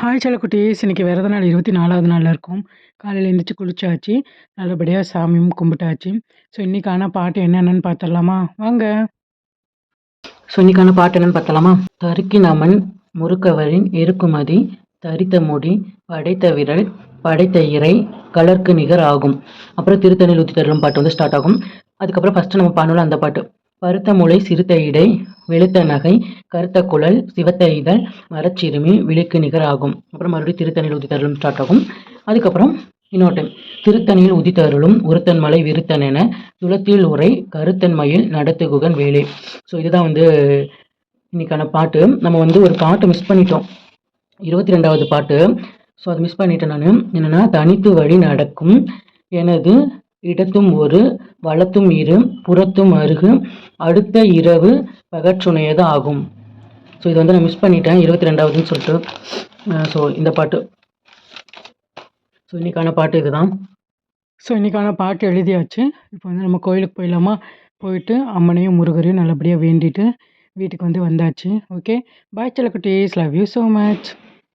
Hi செல்லக்குட்டீஸ். இன்னைக்கு விரத நாள்? இருபத்தி நாலாவது நாளில் இருக்கும். காலையில் எழுந்திரிச்சு குளிச்சாச்சு. நல்லபடியாக சாமியும் கும்பிட்டாச்சு. ஸோ இன்றைக்கான பாட்டு என்னென்னு பார்த்துடலாமா வாங்க. ஸோ இன்றைக்கான பாட்டு என்னென்னு பார்த்தலாமா தருக்கினமன் முறுக்கவரின் எருக்குமதி தரித்த முடி படைத்த விரல் படைத்த இறை கலர்க்கு நிகர் ஆகும் அப்புறம் திருத்தணியில் ஊற்றி தரும் பாட்டு வந்து ஸ்டார்ட் ஆகும். அதுக்கப்புறம் ஃபஸ்ட்டு நம்ம பாடணும் அந்த பாட்டு. பருத்த முளை சிறுத்த இடை வெளுத்த நகை கருத்த குழல் சிவத்த இதழ் மரச்சிறுமி விழுக்கு நிகர் ஆகும். அப்புறம் மறுபடியும் திருத்தணியில் உதித்தருளும் ஸ்டார்ட் ஆகும். அதுக்கப்புறம் இன்னொரு டைம் திருத்தணியில் உதித்தருளும் உருத்தன் மலை விருத்தன் என துளத்தில் உரை கருத்தன் மயில் நடத்துகுகன் வேலை. ஸோ இதுதான் வந்து இன்னைக்கான பாட்டு. நம்ம வந்து ஒரு பாட்டு மிஸ் பண்ணிட்டோம். இருபத்தி ரெண்டாவது பாட்டு. ஸோ அதை மிஸ் பண்ணிட்டேன் நான். என்னென்னா தனித்து வழி நடக்கும் எனது இடத்தும் ஒரு வளத்தும் இரு புறத்தும் அருகு அடுத்த இரவு பகற்றுணையது ஆகும். ஸோ இது வந்து நான் மிஸ் பண்ணிட்டேன். இருபத்தி ரெண்டாவதுன்னு சொல்லிட்டு. ஸோ இந்த பாட்டு. ஸோ இன்றைக்கான பாட்டு இதுதான். ஸோ இன்றைக்கான பாட்டு எழுதியாச்சு. இப்போ வந்து நம்ம கோயிலுக்கு போயிடலாமா? போயிட்டு அம்மனையும் முருகரையும் நல்லபடியாக வேண்டிட்டு வீட்டுக்கு வந்து வந்தாச்சு. ஓகே பாய் செல்லக்குட்டீஸ் லவ் யூ ஸோ மச்